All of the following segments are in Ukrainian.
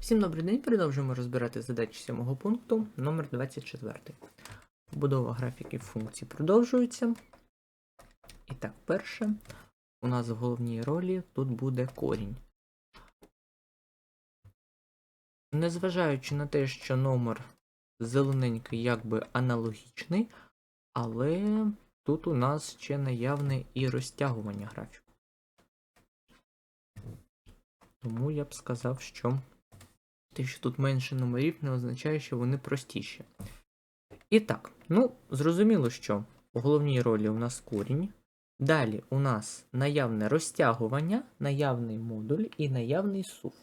Всім добрий день, продовжуємо розбирати задачі сьомого пункту номер 24. Будова графіків функцій продовжується. І так, перше, у нас в головній ролі тут буде корінь. Незважаючи на те, що номер зелененький якби аналогічний, але тут у нас ще наявне і розтягування графіку. Тому я б сказав, що те, що тут менше номерів, не означає, що вони простіші. І так, ну, зрозуміло, що у головній ролі у нас корінь. Далі у нас наявне розтягування, наявний модуль і наявний сув.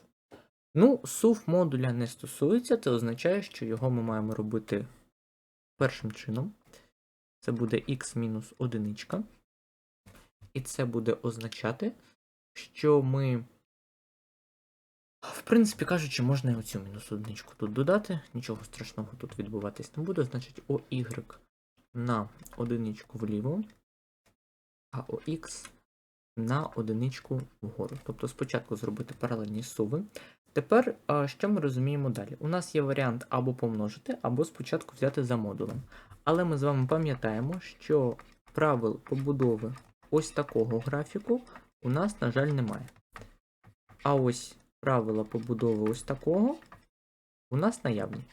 Ну, сув модуля не стосується, це означає, що його ми маємо робити першим чином. Це буде x-1. І це буде означати, що ми в принципі кажучи, можна і оцю мінус одиничку тут додати. Нічого страшного тут відбуватись не буде. Значить, OY на одиничку вліво, а OX на одиничку вгору. Тобто спочатку зробити паралельні суви. Тепер, що ми розуміємо далі? У нас є варіант або помножити, або спочатку взяти за модулем. Але ми з вами пам'ятаємо, що правил побудови ось такого графіку у нас, на жаль, немає. А ось правила побудови ось такого у нас наявні.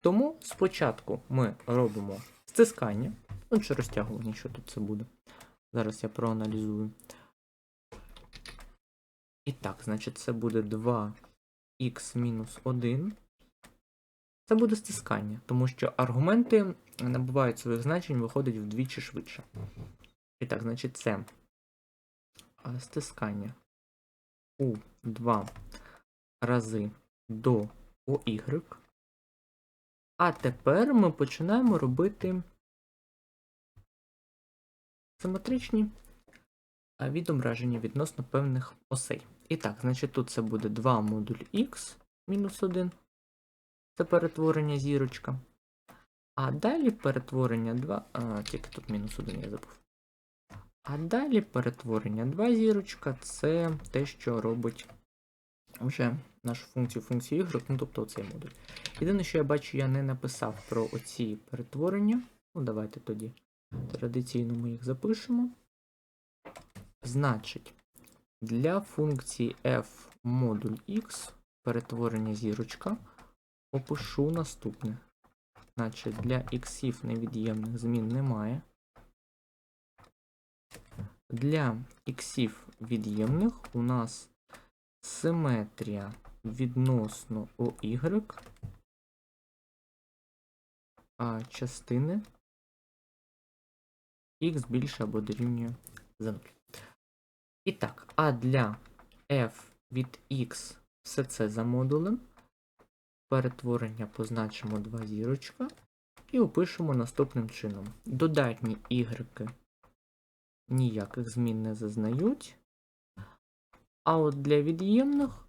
Тому спочатку ми робимо стискання, ну чи розтягування, що тут це буде. Зараз я проаналізую. І так, значить, це буде 2х-1. Це буде стискання, тому що аргументи набувають своїх значень, виходить вдвічі швидше. І так, значить, це стискання у 2 рази до OY. А тепер ми починаємо робити симетричні відображення відносно певних осей. І так, значить, тут це буде 2 модуль X мінус 1. Це перетворення зірочка. А далі перетворення 2. А, тільки тут мінус 1 я забув. А далі перетворення 2 зірочка це те, що робить вже нашу функцію функцію y, ну тобто оцей модуль. Єдине, що я бачу, я не написав про оці перетворення. Ну, давайте тоді традиційно ми їх запишемо. Значить, для функції f модуль x перетворення зірочка опишу наступне. Значить, для іксів невід'ємних змін немає. Для іксів від'ємних у нас симетрія відносно OY а частини x більше або дорівнює за 0. І так, а для f від x все це за модулем. Перетворення позначимо 2 зірочка і опишемо наступним чином. Додатні y ніяких змін не зазнають. А от для від'ємних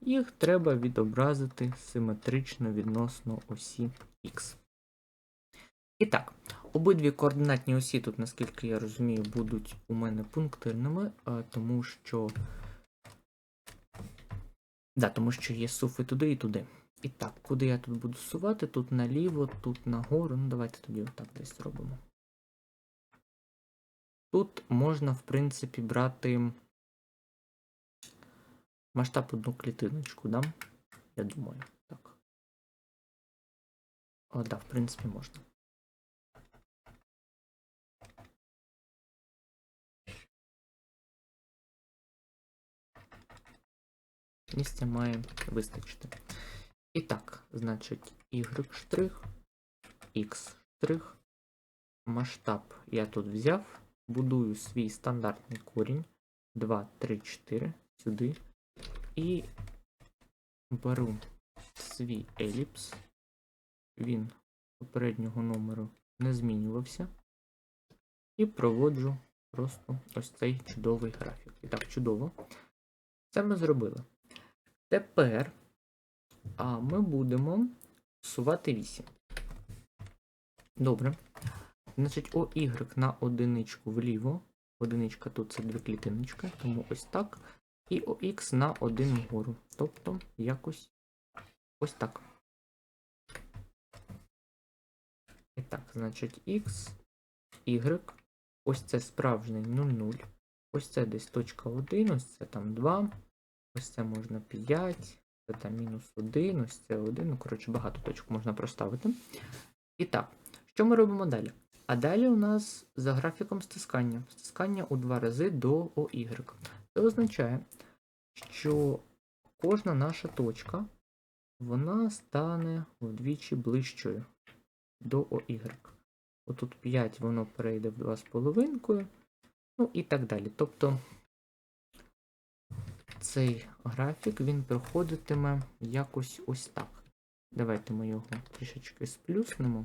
їх треба відобразити симетрично відносно осі Х. І так, обидві координатні осі тут, наскільки я розумію, будуть у мене пунктирними, тому що. Да, тому що є суфи туди і туди. І так, куди я тут буду сувати? Тут наліво, тут нагору. Ну, давайте тоді отак десь зробимо. Тут можна, в принципі, брати масштаб одну клітиночку, да? Я думаю, так. О, да, в принципі, можна. Місця має вистачити. І так, значить, y штрих, x штрих, масштаб я тут взяв, будую свій стандартний корінь 2, 3, 4 сюди. І беру свій еліпс. Він попереднього номеру не змінювався. І проводжу просто ось цей чудовий графік. І так, чудово. Це ми зробили. Тепер а, ми будемо сувати 8. Добре. Значить, OY на одиничку вліво. Одиничка тут це дві клітиночки, тому ось так. І ОХ на 1 вгору. Тобто якось ось так. І так, значить X, Y. Ось це справжній 0,0. Ось це десь точка 1, ось це там 2. Ось це можна 5. Це там мінус 1, ось це 1. Ну, коротше, багато точок можна проставити. І так, що ми робимо далі? А далі у нас за графіком стискання. Стискання у два рази до OY. Це означає, що кожна наша точка вона стане вдвічі ближчою до OY. Отут 5 воно перейде в 2,5, ну і так далі. Тобто цей графік він проходитиме якось ось так. Давайте ми його трішечки сплюснемо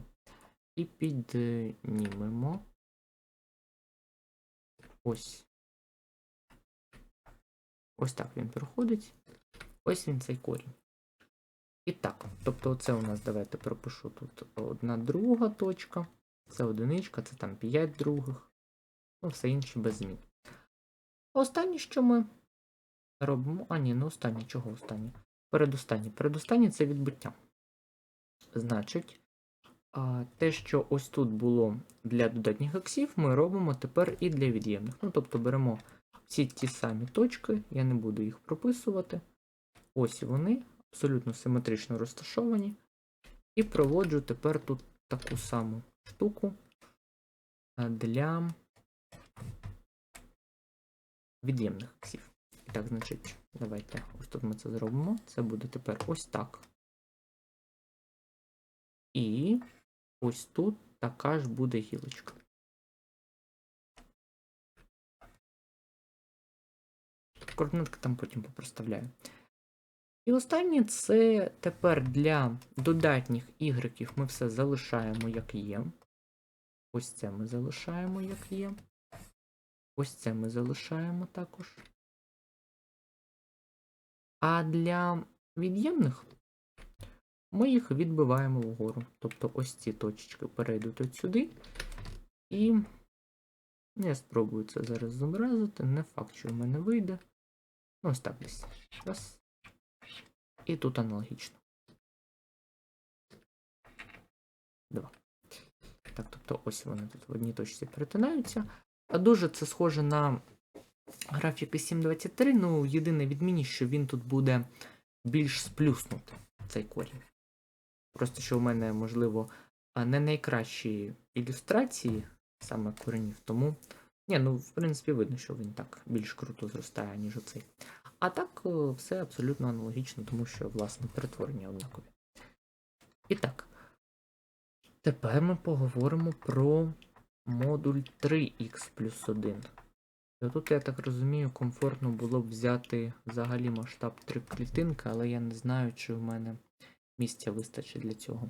і піднімемо. Ось. Ось так він проходить. Ось він цей корінь. І так, тобто це у нас, давайте пропишу тут одна друга точка. Це одиничка, це там 5 других. Ну, все інше без змін. Останнє, що ми робимо. А, ні, не останнє, чого останнє? Передостаннє. Передостаннє це відбиття. Значить, те, що ось тут було для додатніх іксів, ми робимо тепер і для від'ємних. Ну, тобто беремо всі ті самі точки, я не буду їх прописувати. Ось вони, абсолютно симетрично розташовані. І проводжу тепер тут таку саму штуку для від'ємних іксів. І так, значить, давайте ось тут ми це зробимо. Це буде тепер ось так. І ось тут така ж буде гілочка. Координатки там потім попроставляю. І останнє це тепер для додатніх ігреків ми все залишаємо як є. Ось це ми залишаємо як є. Ось це ми залишаємо також. А для від'ємних ми їх відбиваємо вгору. Тобто ось ці точечки перейдуть от сюди. І ну, я спробую це зараз зобразити. Не факт, що в мене вийде. Ось так десь. Раз. І тут аналогічно. Два. Так, тобто ось вони тут в одній точці перетинаються. А дуже це схоже на графіки 7.23. Ну, єдине відмінність, що він тут буде більш сплюснутий, цей корінь. Просто що в мене, можливо, не найкращі ілюстрації саме коренів, тому. Ні, ну, в принципі, видно, що він так більш круто зростає, ніж оцей. А так, е, все абсолютно аналогічно, тому що, власне, перетворення однакові. І так. Тепер ми поговоримо про модуль 3х плюс 1. Тут, я так розумію, комфортно було б взяти взагалі масштаб 3 клітинки, але я не знаю, чи в мене місця вистачить для цього.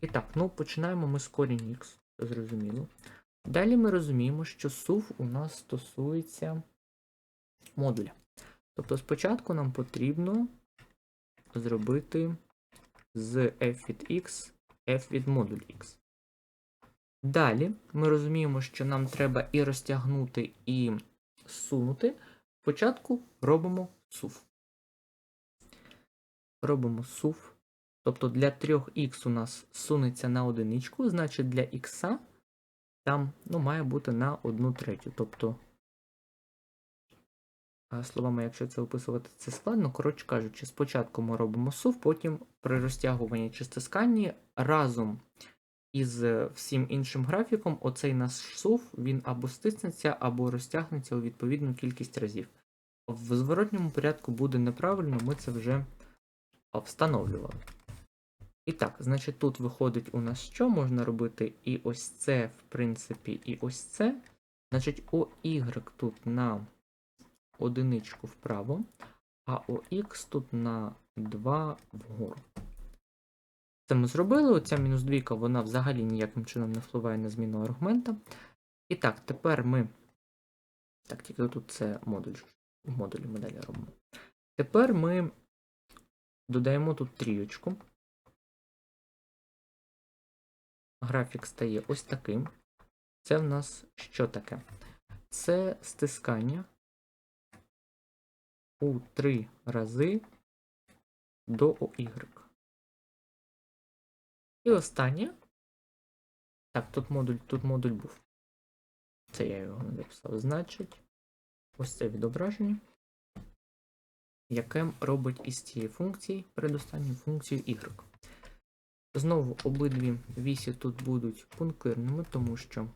І так, ну починаємо ми з корінь х, зрозуміло. Далі ми розуміємо, що сув у нас стосується модуля. Тобто спочатку нам потрібно зробити з f від x f від модуль x. Далі ми розуміємо, що нам треба і розтягнути, і зсунути. Спочатку робимо сув. Робимо сув. Тобто для 3х у нас сунеться на одиничку, значить для х там ну, має бути на 1 третю. Тобто, словами, якщо це описувати, це складно. Коротше кажучи, спочатку ми робимо сув, потім при розтягуванні чи стисканні разом із е, всім іншим графіком, оцей наш сув, він або стиснеться, або розтягнеться у відповідну кількість разів. В зворотньому порядку буде неправильно, ми це вже встановлювали. І так, значить, тут виходить у нас що можна робити? І ось це, в принципі, і ось це. Значить, OY тут на одиничку вправо, а OX тут на 2 вгору. Це ми зробили. Оця мінус двійка, вона взагалі ніяким чином не впливає на зміну аргумента. І так, тепер ми. Так, тільки тут це модуль. В модулі ми далі робимо. Тепер ми додаємо тут трієчку. Графік стає ось таким. Це в нас що таке? Це стискання у 3 рази до OY. І останнє. Так, тут модуль, тут модуль був. Це я його не записав. Значить, ось це відображення, яке робить із цієї функції передостанню функцію y. Знову обидві вісі тут будуть пунктирними, тому що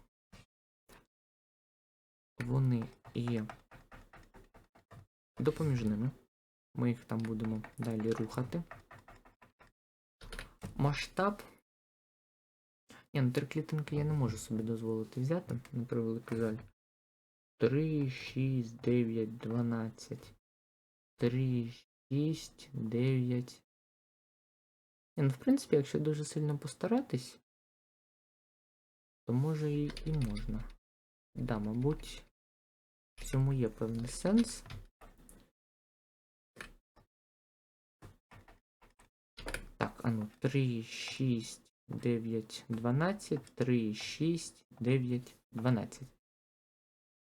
вони є допоміжними. Ми їх там будемо далі рухати. Масштаб. Ні, ну три клітинки я не можу собі дозволити взяти, на превеликий жаль. 3, 6, 9, 12. 3, 6, 9. Ну, в принципі, якщо дуже сильно постаратись, то може і, і можна. Да, мабуть, в цьому є певний сенс. Так, а ну, 3, 6, 9, 12, 3, 6, 9, 12.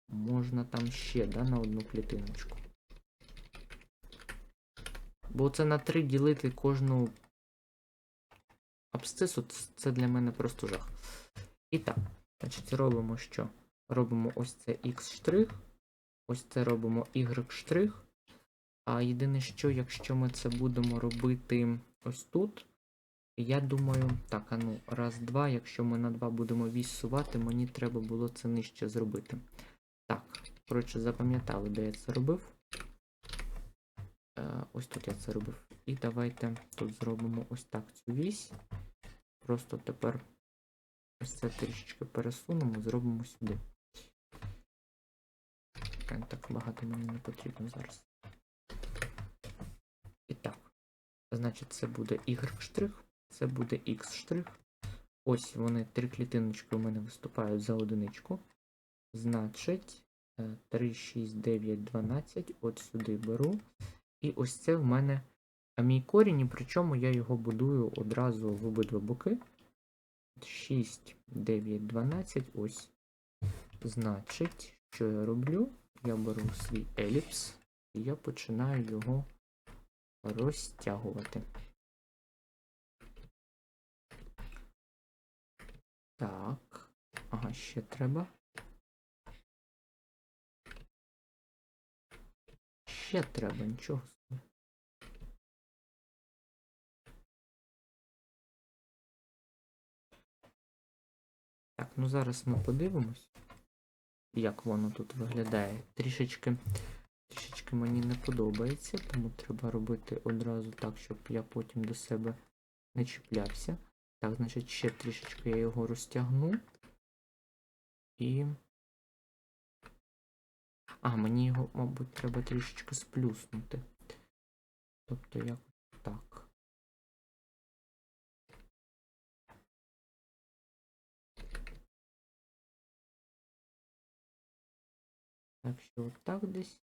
Можна там ще, да, на одну клітиночку. Бо це на 3 ділити кожну абсцису, це для мене просто жах. І так, значить, робимо що? Робимо ось це x штрих, ось це робимо y штрих. А єдине що, якщо ми це будемо робити ось тут, я думаю, так, а ну, раз, два, якщо ми на два будемо віссувати, мені треба було це нижче зробити. Так, коротше, запам'ятали, де я це робив. Е, ось тут я це робив. І давайте тут зробимо ось так цю вісь. Просто тепер ось це трішечки пересунемо, зробимо сюди. Так багато мені не потрібно зараз. І так. Значить, це буде y штрих, це буде x штрих. Ось вони, три клітиночки у мене виступають за одиничку. Значить, е, 3, 6, 9, 12. От сюди беру. І ось це в мене а мій корінь, і причому я його будую одразу в обидва боки. 6, 9, 12. Ось. Значить, що я роблю? Я беру свій еліпс і я починаю його розтягувати. Так. Ага, ще треба. Ще треба, нічого Так, ну зараз ми подивимось, як воно тут виглядає. Трішечки, трішечки мені не подобається, тому треба робити одразу так, щоб я потім до себе не чіплявся. Так, значить, ще трішечки я його розтягну. І. А, мені його, мабуть, треба трішечки сплюснути. Тобто як так. Так що отак десь.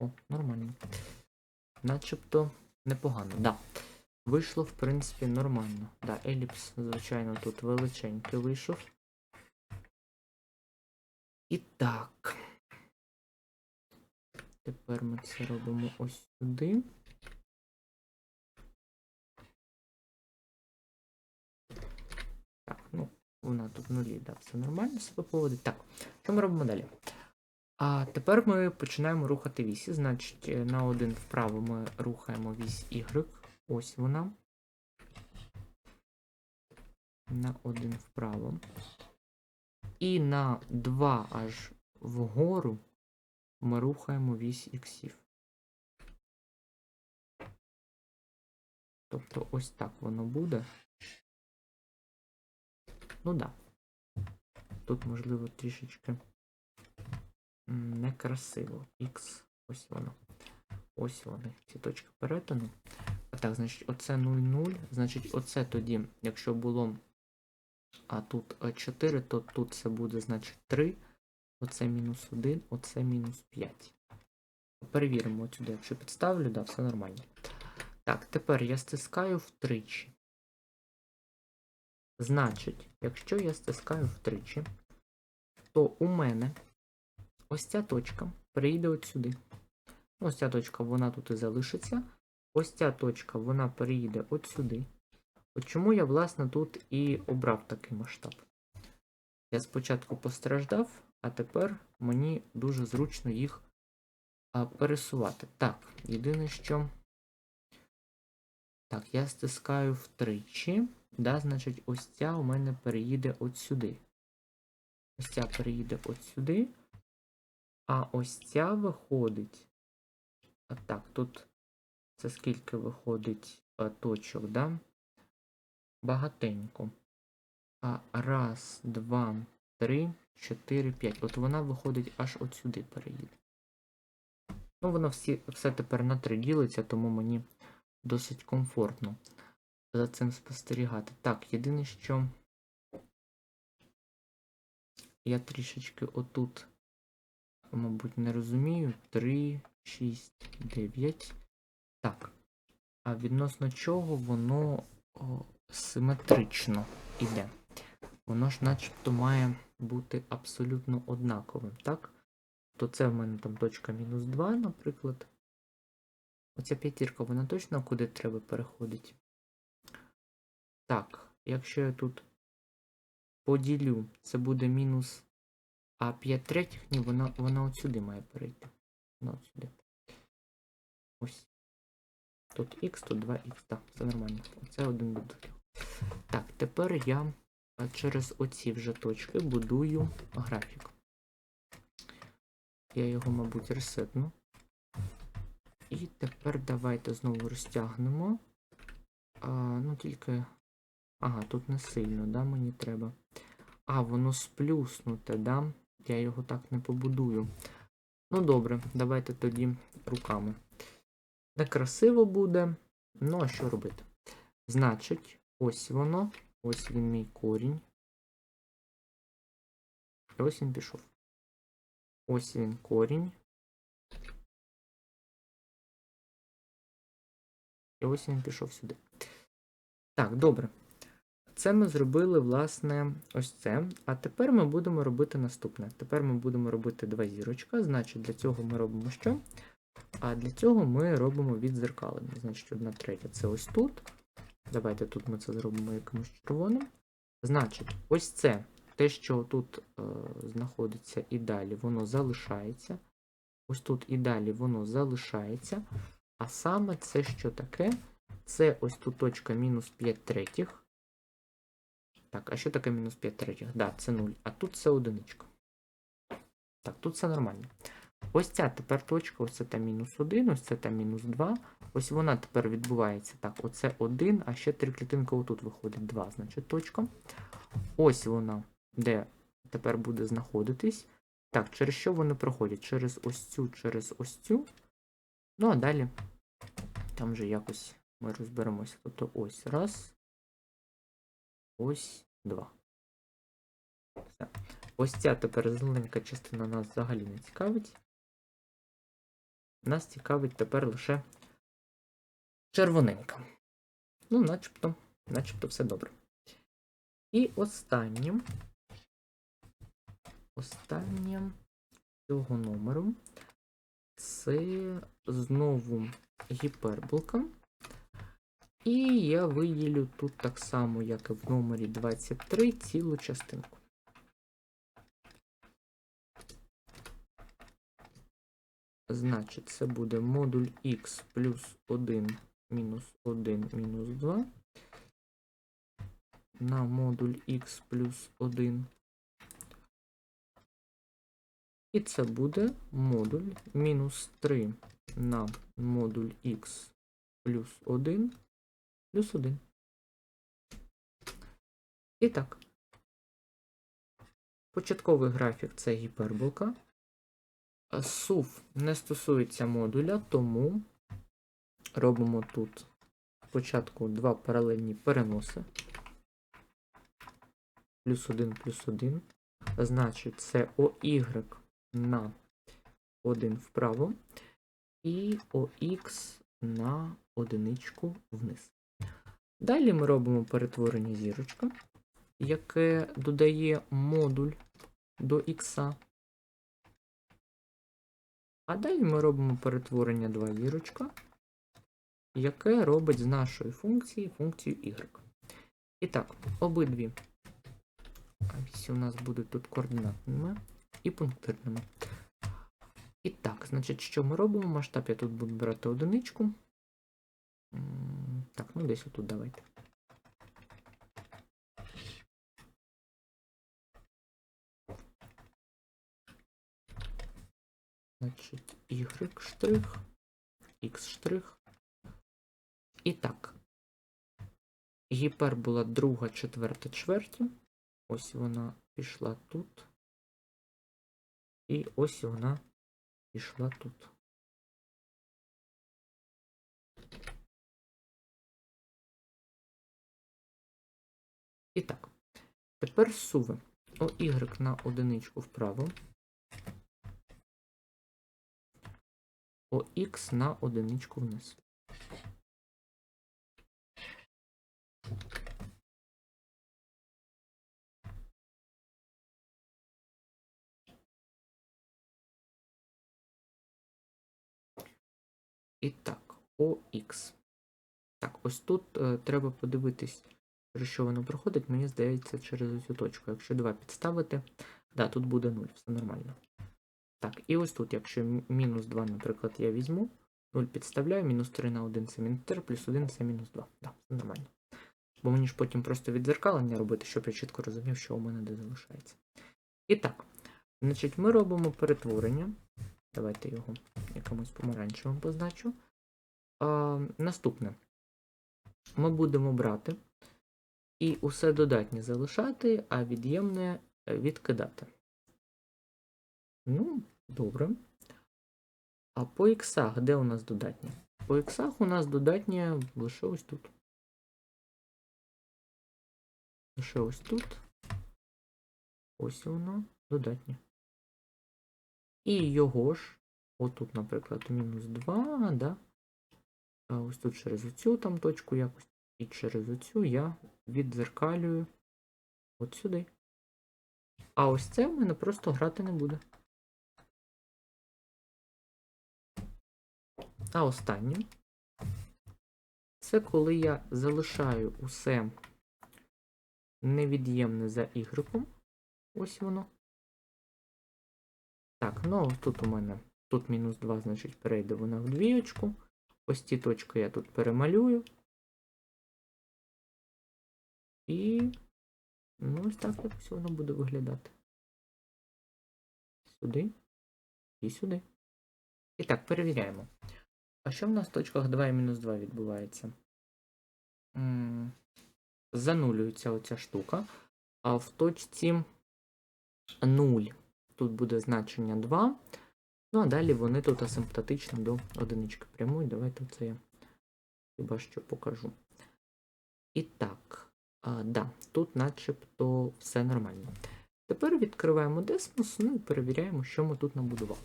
О, нормально. Начебто непогано. Да. Вийшло, в принципі, нормально. Да, еліпс, звичайно, тут величенький вийшов. І так. Тепер ми це робимо ось сюди. Так, ну, вона тут нулі, да, все нормально себе поводить. Так, що ми робимо далі? А тепер ми починаємо рухати вісі. Значить, е, на один вправо ми рухаємо вісь Y. Ось вона. На один вправо. І на 2 аж вгору ми рухаємо вісь іксів. Тобто ось так воно буде. Ну да. Тут, можливо, трішечки некрасиво. Х, ось воно. Ось вони, ці точки перетину. А так, значить, оце 0,0. Значить, оце тоді, якщо було а тут е, 4, то тут це буде, значить, 3. Оце мінус 1, оце мінус 5. Перевіримо сюди, якщо підставлю, да, все нормально. Так, тепер я стискаю втричі. Значить, якщо я стискаю втричі, то у мене ось ця точка прийде от сюди. Ось ця точка, вона тут і залишиться. Ось ця точка, вона переїде от сюди. От чому я, власне, тут і обрав такий масштаб. Я спочатку постраждав, а тепер мені дуже зручно їх а, пересувати. Так, єдине, що. Так, я стискаю втричі. Да, значить, ось ця у мене переїде от сюди. Ось ця переїде от сюди. А ось ця виходить. А так, тут це скільки виходить точок, да? Багатенько. А раз, два, три, чотири, п'ять. От вона виходить аж от сюди переїде. Ну, воно всі, все тепер на три ділиться, тому мені досить комфортно за цим спостерігати. Так, єдине, що я трішечки отут, мабуть, не розумію. 3, 6, 9. Так. А відносно чого воно о, симетрично іде. Воно ж начебто має бути абсолютно однаковим, так? То це в мене там точка мінус 2, наприклад. Оця п'ятірка, вона точно куди треба переходить? Так, якщо я тут поділю, це буде мінус а 5 третіх, ні, вона, вона от сюди має перейти. Вона от. Ось. Тут х, тут 2х, так, все нормально. Це один до другого. Так, тепер я через оці вже точки будую графік. Я його, мабуть, ресетну. І тепер давайте знову розтягнемо. А, ну тільки. Ага, тут не сильно, да, мені треба. А, воно сплюснуте, да? Я його так не побудую. Ну добре, давайте тоді руками. Некрасиво буде. Ну, а що робити? Значить, ось воно. Ось він мій корінь. І ось він пішов. Ось він корінь. І ось він пішов сюди. Так, добре. Це ми зробили, власне, ось це. А тепер ми будемо робити наступне. Тепер ми будемо робити два зірочка. Значить, для цього ми робимо що? А для цього ми робимо відзеркалення. Значить, одна третя це ось тут. Давайте тут ми це зробимо якимось червоним. Значить, ось це те, що тут е, знаходиться і далі, воно залишається. Ось тут і далі воно залишається. А саме це що таке? Це ось тут точка мінус 5 третіх. Так, а що таке мінус 5 третіх? Да, це 0. А тут це одиничка. Так, тут все нормально. Ось ця тепер точка, ось це та мінус 1, ось це та мінус 2. Ось вона тепер відбувається. Так, оце 1, а ще три клітинки отут виходить 2, значить точка. Ось вона, де тепер буде знаходитись. Так, через що вони проходять? Через ось цю, через ось цю. Ну, а далі там вже якось ми розберемося. Тобто ось раз. Ось два. Все. Ось ця тепер зелененька частина нас взагалі не цікавить. Нас цікавить тепер лише червоненька. Ну, начебто, начебто все добре. І останнім, останнім цього номеру це знову гіперболка. І я виділю тут так само, як і в номері 23, цілу частинку. Значить, це буде модуль x плюс 1 мінус 1 мінус 2 на модуль x плюс 1. І це буде модуль мінус 3 на модуль x плюс 1 плюс 1. І так. Початковий графік це гіперболка. SUV не стосується модуля, тому робимо тут спочатку два паралельні переноси. Плюс 1 плюс 1. Значить, це OY на 1 вправо і OX на одиничку вниз. Далі ми робимо перетворення зірочка, яке додає модуль до Х. А далі ми робимо перетворення 2 зірочка, яке робить з нашої функції функцію y. І так, обидві вісі у нас будуть тут координатними і пунктирними. І так, значить, що ми робимо? Масштаб я тут буду брати одиничку. Так, ну десь отут давайте. Значить, y штрих, x штрих. І так. Гіпербола друга, четверта чверті. Ось вона пішла тут. І ось вона пішла тут. І так. Тепер суви. О, y на одиничку вправо. Х на одиничку вниз. І так, ОХ. Так, ось тут е, треба подивитись, через що воно проходить. Мені здається, через цю точку. Якщо 2 підставити, да, тут буде 0, все нормально. Так, і ось тут, якщо мінус 2, наприклад, я візьму, 0 підставляю, мінус 3 на 1 це мінус 3, плюс 1 це мінус 2. Да, все нормально. Бо мені ж потім просто віддзеркалення робити, щоб я чітко розумів, що у мене де залишається. І так, значить, ми робимо перетворення. Давайте його якимось помаранчевим позначу. А, наступне. Ми будемо брати і усе додатнє залишати, а від'ємне е, відкидати. Ну, добре. А по іксах, де у нас додатнє? По іксах у нас додатнє лише ось тут. Лише ось тут. Ось воно додатнє. І його ж, отут, наприклад, мінус 2, да? А ось тут через оцю там точку якось. І через оцю я віддзеркалюю от сюди. А ось це в мене просто грати не буде. А останнє. Це коли я залишаю усе невід'ємне за ігреком. Ось воно. Так, ну тут у мене тут мінус 2, значить перейде вона в двієчку. Ось ці точки я тут перемалюю. І ну, ось так якось воно буде виглядати. Сюди і сюди. І так, перевіряємо. А що в нас в точках 2 і мінус 2 відбувається? Занулюється оця штука. А в точці 0 тут буде значення 2. Ну, а далі вони тут асимптотично до одинички прямують. Давайте це я хіба що покажу. І так, а, да, тут начебто все нормально. Тепер відкриваємо Desmos, ну і перевіряємо, що ми тут набудували.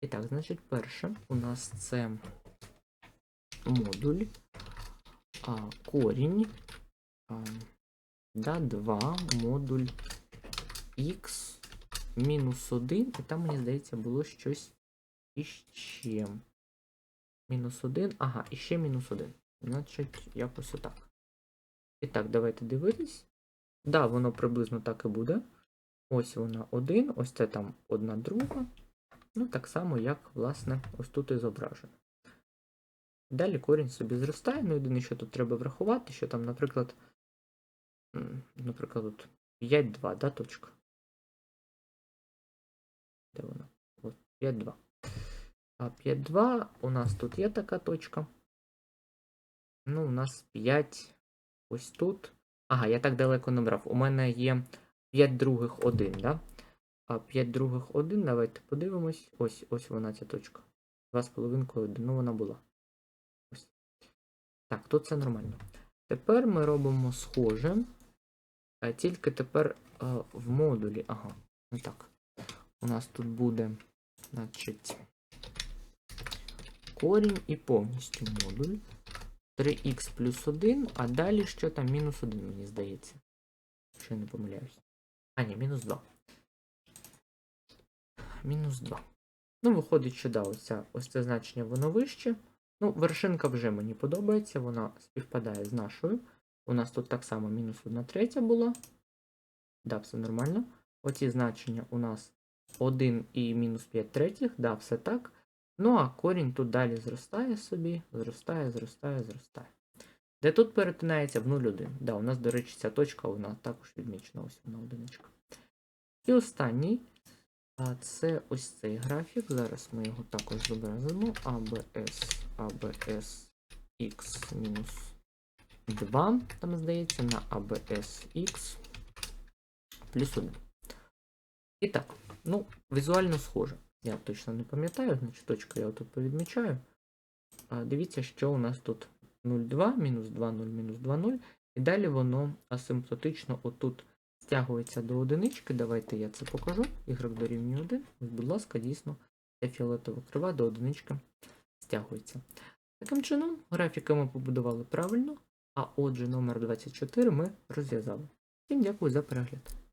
І так, значить, перше у нас це модуль, а, корінь, а, да, 2, модуль x мінус 1, і там, мені здається, було щось іще. Мінус 1, ага, і ще мінус 1. Значить, якось отак. І так, давайте дивитись. Да, воно приблизно так і буде. Ось вона 1, ось це там одна друга. Ну, так само, як, власне, ось тут і зображено. Далі корінь собі зростає. Ну, єдине, що тут треба врахувати, що там, наприклад, наприклад, тут 5,2, да, точка. Де вона? От 5,2. А 5,2 у нас тут є така точка. Ну, у нас 5 ось тут. Ага, я так далеко не брав. У мене є 5 других 1, да? А 5 других 1, давайте подивимось. Ось ось вона ця точка. 2,5 1. Ну, вона була. Ось. Так, тут це нормально. Тепер ми робимо схоже. А тільки тепер а, в модулі. Ага, ну так. У нас тут буде, значить, корінь і повністю модуль. 3х плюс 1, а далі що там мінус 1, мені здається. Якщо я не помиляюсь. А, ні, мінус 2. Мінус 2. Ну, виходить, що да, ось, ось це значення воно вище. Ну, вершинка вже мені подобається, вона співпадає з нашою. У нас тут так само мінус 1 третя була. Да, все нормально. Оці значення у нас 1 і мінус 5 третіх, да, все так. Ну, а корінь тут далі зростає собі, зростає, зростає, зростає. Де тут перетинається в 0,1. Да, у нас, до речі, ця точка вона також відмічена, ось вона одиничка. І останній. А це ось цей графік. Зараз ми його також зобразимо. ABS, ABS X мінус 2, там здається, на ABS X плюс 1. І так, ну, візуально схоже. Я точно не пам'ятаю, значить точку я тут повідмічаю. А, дивіться, що у нас тут 0,2, мінус 2, 0, мінус 2, 0. І далі воно асимптотично отут стягується до одинички. Давайте я це покажу. Y дорівнює 1. Ось, будь ласка, дійсно, ця фіолетова крива до одинички стягується. Таким чином, графіки ми побудували правильно, а отже, номер 24 ми розв'язали. Всім дякую за перегляд.